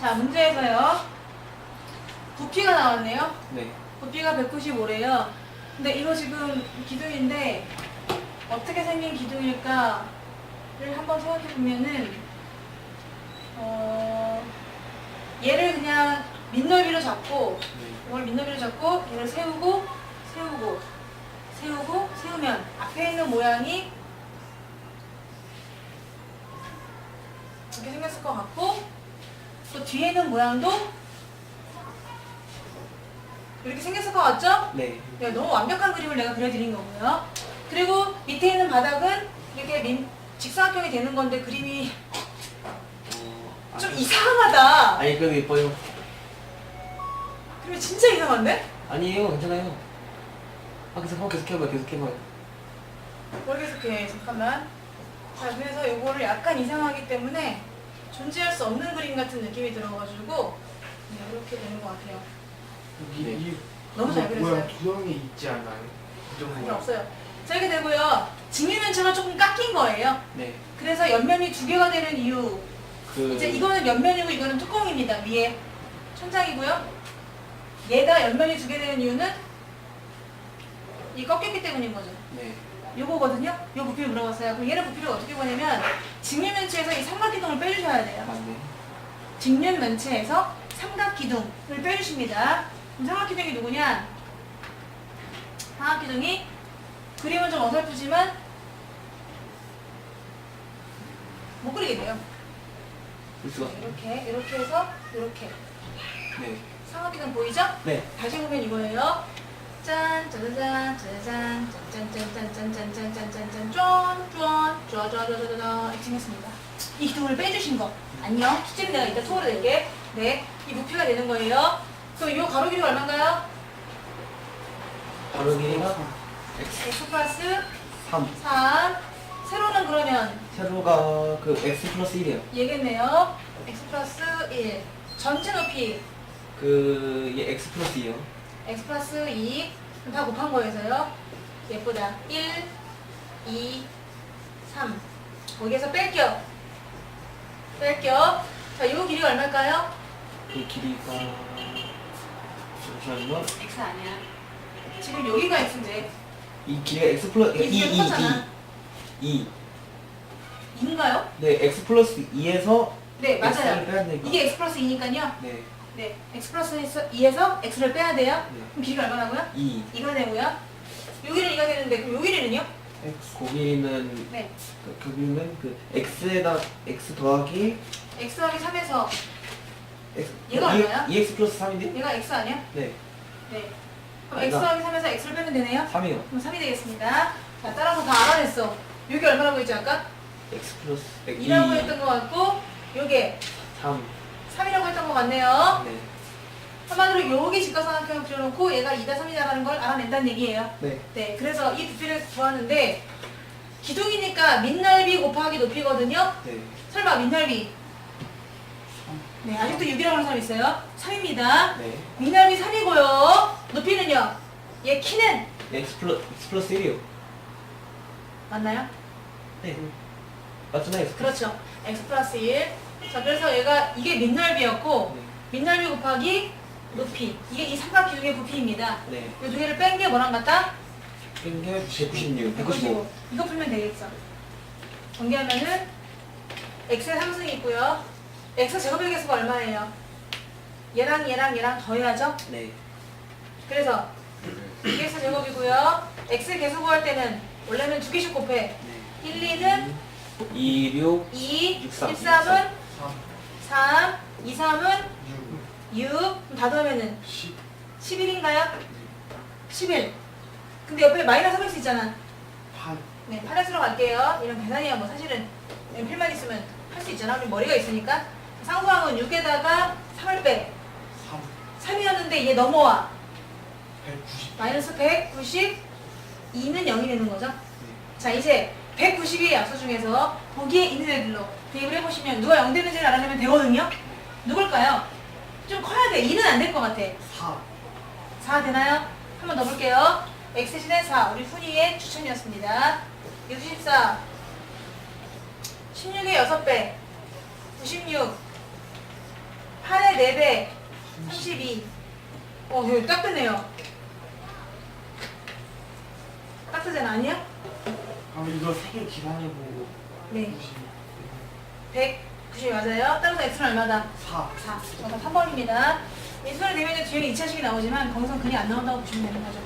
자, 문제에서요. 부피가 나왔네요. 네. 부피가 195래요. 근데 이거 지금 기둥인데 어떻게 생긴 기둥일까를 한번 생각해 보면은 어 얘를 그냥 민너비로 잡고 네. 이걸 민너비로 잡고 얘를 세우고 세우고 세우고 세우면 앞에 있는 모양이 이렇게 생겼을 것 같고 또 뒤에 있는 모양도 이렇게 생겼을 것 같죠? 네. 네, 너무 완벽한 그림을 내가 그려드린 거고요. 그리고 밑에 있는 바닥은 이렇게 민, 직사각형이 되는 건데 그림이 어, 좀 아, 이상하다. 아니 그래도 예뻐요. 그림이 진짜 이상한데? 아니에요, 괜찮아요. 아 계속 한번 계속 해봐요, 계속 해봐요. 뭘 계속해 잠깐만. 자 그래서 이거를 약간 이상하기 때문에 존재할 수 없는 그림 같은 느낌이 들어가지고 네, 이렇게 되는 것 같아요. 여기 네. 이 너무 잘 모양 그렸어요. 두 형이 있지 않아요? 아니 모양. 없어요. 자 이렇게 되고요. 직면면체가 조금 깎인 거예요. 네. 그래서 옆면이 두 개가 되는 이유 그 이제 이거는 옆면이고 이거는 뚜껑입니다. 위에 천장이고요. 얘가 옆면이 두 개 되는 이유는 이 꺾였기 때문인 거죠. 네. 요거거든요. 요 부피를 물어봤어요. 그럼 얘는 부피를 어떻게 보냐면 직면면체에서 이 삼각기둥을 빼주셔야 돼요. 맞네. 직면면체에서 삼각기둥을 빼주십니다. 그럼 삼각기둥이 누구냐? 삼각기둥이 그림은 좀 어설프지만 못 그리게 돼요. 이렇게 이렇게 해서 이렇게 네. 삼각기둥 보이죠? 네. 다시 보면 이거예요. 짠, 짜자잔, 짜자잔, 짠짠짠짠짠짠짠짠짠짠, 쫀, 쫀, 쪼쪼쪼쪼쪼 이렇게 생겼습니다. 이 기둥을 빼주신 거. 안녕. 숙제는 내가 이따 투어를 낼게. 네. 이 부피가 되는 거예요. 그럼 이 가로 길이가 얼마인가요? 바로 길이가 x x 플러스 3. 3. 세로는 그러면 세로가 그 x 플러스 1이에요. 얘겠네요. x 플러스 1. 전체 높이 그 얘 x 플러스 2요. X 플러스 2. 그럼 다 곱한 거에서요. 예쁘다. 1, 2, 3. 거기에서 뺄게요. 뺄게요. 자, 이 길이가 얼마일까요? 그 길이가 잠시만요. x 아니야. 지금 여기가 x인데. 이 길이가 x 플러스 2, 2, 이게 2, 커잖아. 2. 2 인가요? 네, x 플러스 2에서 네, 맞아요. 빼야 되니까. 이게 x 플러스 2니까요. 네. 네, x 플러스 2에서 x를 빼야 돼요. 네. 그럼 길이가 얼마나고요? 2. 2가 되고요. 요 길이는 2가 되는데, 그럼 요 길이는요? x 고기는 네. 그, 그 길이는 그 x에다 x 더하기 x 더하기 3에서 x 얘가 이- 얼마야? 2x 플러스 3인데? 얘가 x 아니야? 네. 네. 그럼 아니다. x 더하기 3에서 x를 빼면 되네요. 3이요. 그럼 3이 되겠습니다. 자, 따라서 다 알아냈어. 여기 얼마라고 했지 아까? x 플러스 2라고 했던 것 같고, 요게 3. 3이라고 했던 것 같네요. 네. 한마디로 여기 직각삼각형을 그려놓고 얘가 2다 3이다라는 걸 알아낸다는 얘기예요. 네. 네, 그래서 이 부피를 구하는데 기둥이니까 밑넓이 곱하기 높이거든요. 네. 설마 밑넓이? 네, 아직도 6이라고 하는 사람 있어요. 3입니다. 네. 밑넓이 3이고요. 높이는요? 얘 키는 x 플러스 x 플러스 1이요. 맞나요? 네. 맞잖아요. x 플러스. 그렇죠. x 플러스 1. 자, 그래서 얘가 이게 밑넓이였고 네. 밑넓이 곱하기 높이. 이게 이 삼각 기둥의 부피입니다. 네. 이 두 개를 뺀 게 뭐랑 같다? 뺀게 196, 195. 195. 이거 풀면 되겠죠. 전개하면은 x의 상승이 있고요. x 제곱의 개수가 얼마예요? 얘랑 얘랑 얘랑 더해야죠. 네. 그래서 2x 제곱이고요. x 개수 구할 때는 원래는 두 개씩 곱해. 네. 1, 2는 2, 6, 2, 6, 3, 1, 3은 3, 3, 2, 3은 6, 6, 그럼 다 더하면은 10. 11인가요? 11. 근데 옆에 마이너스 3x 있잖아. 8. 네, 8x로 갈게요. 이런 계산이야 뭐 사실은 연필만 있으면 할 수 있잖아. 우리 머리가 있으니까. 상수항은 6에다가 3을 빼. 3. 3이었는데 얘 넘어와. 190. 마이너스 190. 2는 0이 되는 거죠. 자, 이제 190의 약수 중에서 거기에 있는 애들로 대입을 해보시면 누가 0 되는지를 알아내면 되거든요. 누굴까요? 좀 커야 돼. 2는 안 될 것 같아. 4. 4 되나요? 한번 더 볼게요. x 대신에 4. 우리 훈이의 추천이었습니다. 64. 16의 6배. 96. 8 4배 32. 어, 이거 딱 뜨네요. 딱 뜨잖아, 아니야? 그럼 이거 세 개 계산해보고 네. 90 190 맞아요. 따라서 x는 얼마다? 4 4. 정답 3번입니다. 인수를 내면 뒤에 2차식이 나오지만 거기서 그냥 안 나온다고 보시면 되는 거죠.